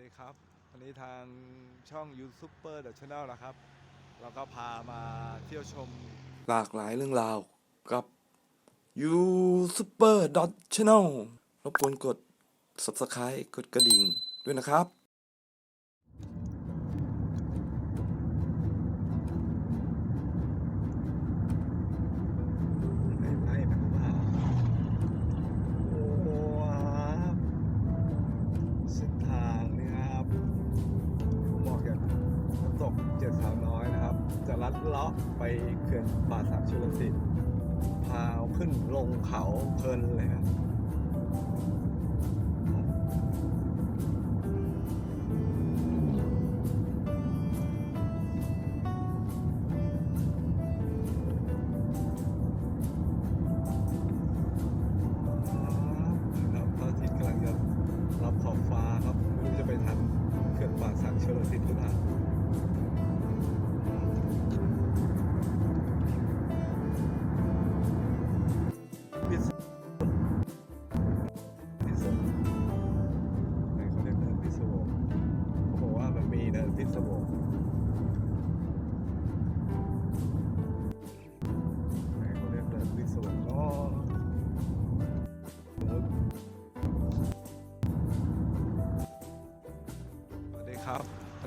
ดีครับวันนี้ทางช่อง y o u t u b e r The Channel นะครับ เราก็พามาเที่ยวชมหลากหลายเรื่องราวกับ You Super Dot Channel รบกวนกด Subscribe กดกระดิ่งด้วยนะครับ ลัดเลาะไปเขื่อนป่าสักชลสิทธิ์พาขึ้นลงเขาเพลินเลยครับ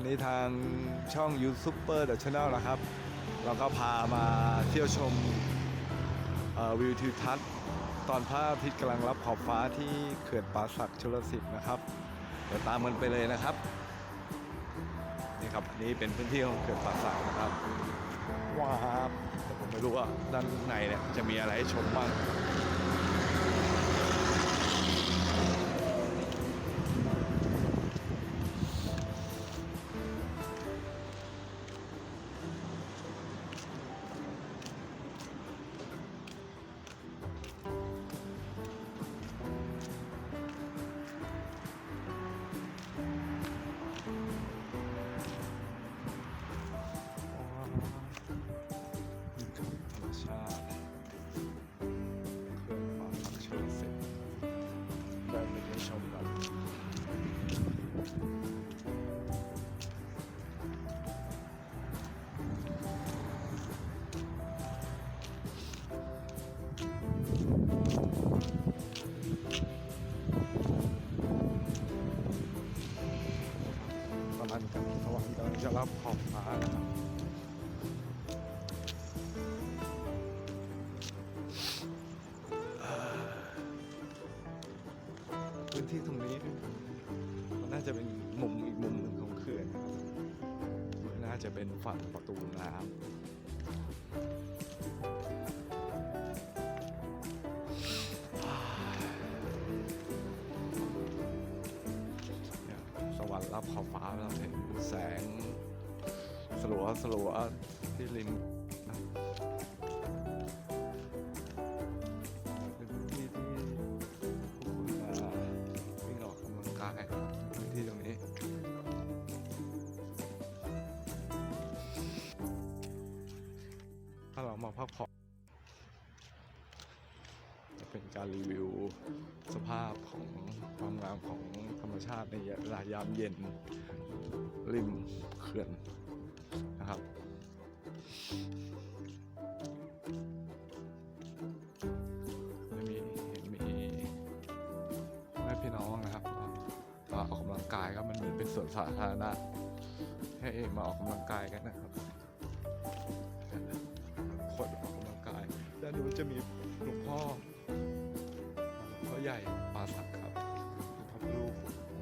นนี้ทางช่อง y o u t u b e r The Channel นะครับ เราก็พามาเที่ยวชมเอ่อวิวทิวทัศน์ตอนพระอาทิตย์กำลังรับขอบฟ้าที่เขื่อนป่าสักชลสิทธิ์นะครับเดี๋ยวตามมันไปเลยนะครับนี่ครับนี่เป็นพื้นที่ของเขื่อนป่าสักนะครับว้าวแต่ผมไม่รู้ว่าด้านในเนี่ยจะมีอะไรให้ชมบ้าง ที่ตรงนี้มันน่าจะเป็นมุมอีกมุมหนึ่งของเขื่อนนะครับน่าจะเป็นฝั่งประตูน้ำสวรรค์รับขอบฟ้าเราเห็นแสงสลัวสลัวที่ริมาเรามาพักผ่อนจะเป็นการรีวิวสภาพของความงามของธรรมชาติในเวลายามเย็น ริมเขื่อนนะครับมีเห็นมีแม่พี่น้องนะครับมาออกกำลังกายก็มันเหมือนเป็นสวนสาธารณะให้มาออกกำลังกายกันนะครับ นนู้นจะมีหลวงพ่อหลวงพ่อใหญ่ปาสักครับพระรูป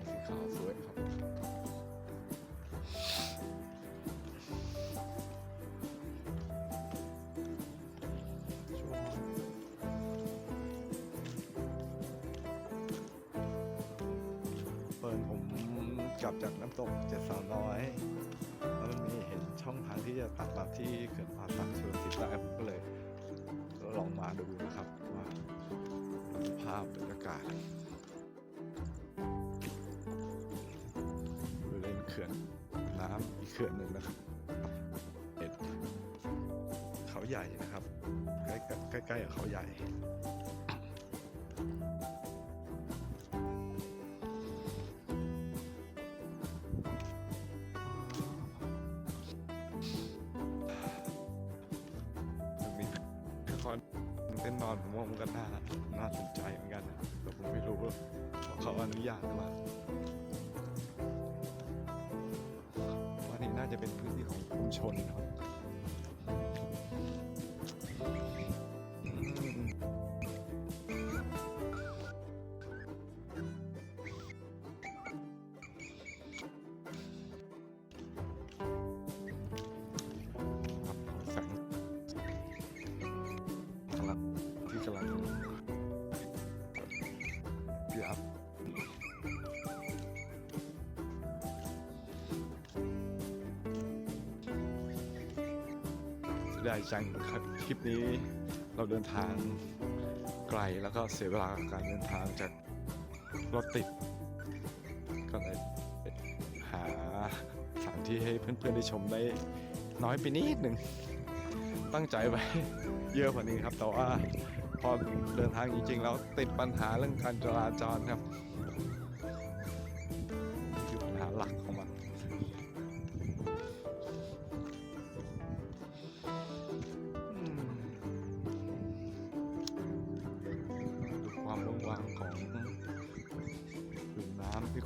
สีขาวสวยครับ เปิดผมกลับจากน้ำตกเจ็ดสาวน้อยแล้วมันมีเห็นช่องทางที่จะตัดมาที่เขื่อนป่าสักชลสิทธิ์ได้ผมก็เลย ลองมาดูนะครับว่าสภาพบรรยากาศบริเวณเขื่อนน้ำอีกเขื่อนหนึ่งนะครับเห็ดเขาใหญ่นะครับ ใกล้ใกล้ๆกับเขาใหญ่ เต้นนอนผมว่ามันก็น่าน่าสนใจเหมือนกันนะแต่ผมไม่รู้ว่าเขาอนุญาตหรือเปล่าวันนี้น่าจะเป็นพื้นที่ของชุมชนนะ เสียดายจังครับ คลิปนี้เราเดินทางไกลแล้วก็เสียเวลาการเดินทางจากรถติด ก็เลยหาสถานที่ให้เพื่อนๆได้ชมได้น้อยไปนิดหนึ่งตั้งใจไว้เยอะกว่านี้ครับ แต่ว่าพอเดินทางจริงๆแล้วติดปัญหาเรื่องการจราจรครับ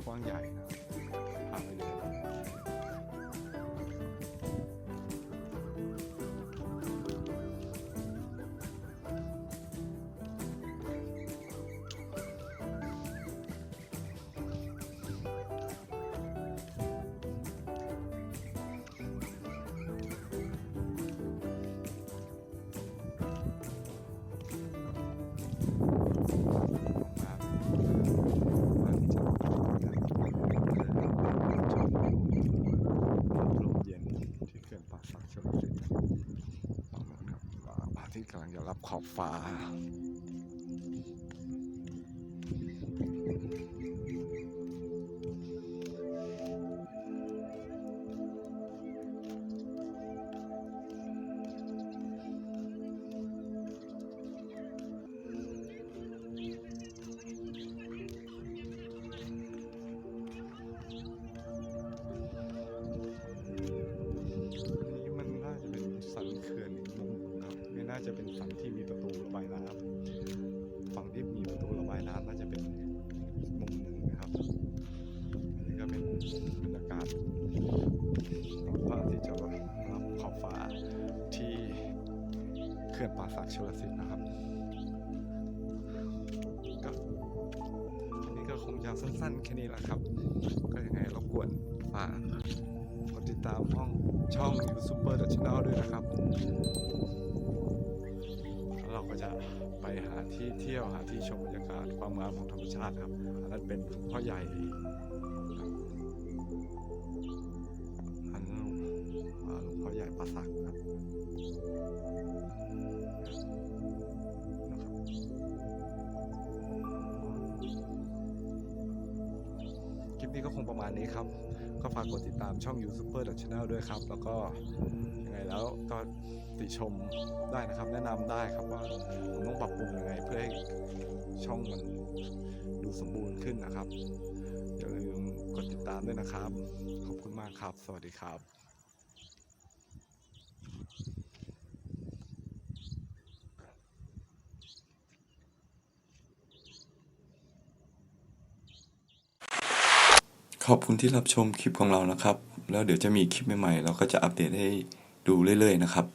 น้ำที่ ลั บรรยากาศตอนพระอาทิตย์จะรับขอบฟ้าที่เขื่อนป่าสักชลสิทธิ์นะครับก็อันนี้ก็คงจะสั้นๆแค่นี้แหละครับ ก็ยังไงรบกวนฝากกดติดตามช่องช่อง y o u t u b e r Channel ด้วยนะครับแล้วเราก็จะไปหาที่เที่ยวหาที่ชมบรรยากาศความงามของธรรมชาติครับอันนั้นเป็นพ่อใหญ่ครับ งพ่อใหญ่ปรากครับคลิปนี้ก็คงประมาณนี้ครับ ก็ฝากกดติดตามช่อง y o u t u b e r Channel ด้วยครับ แล้วก็ยังไงแล้วก็ติชมได้นะครับ แนะนำได้ครับว่าผมต้องปรับปรุงยังไงเพื่อให้ช่องมันดูสมบูรณ์ขึ้นนะครับอย่าลืมกดติดตามด้วยนะครับ ขอบคุณมากครับ สวัสดีครับ ขอบคุณที่รับชมคลิปของเรานะครับ แล้วเดี๋ยวจะมีคลิปใหม่ๆ เราก็จะอัปเดตให้ดูเรื่อยๆนะครับ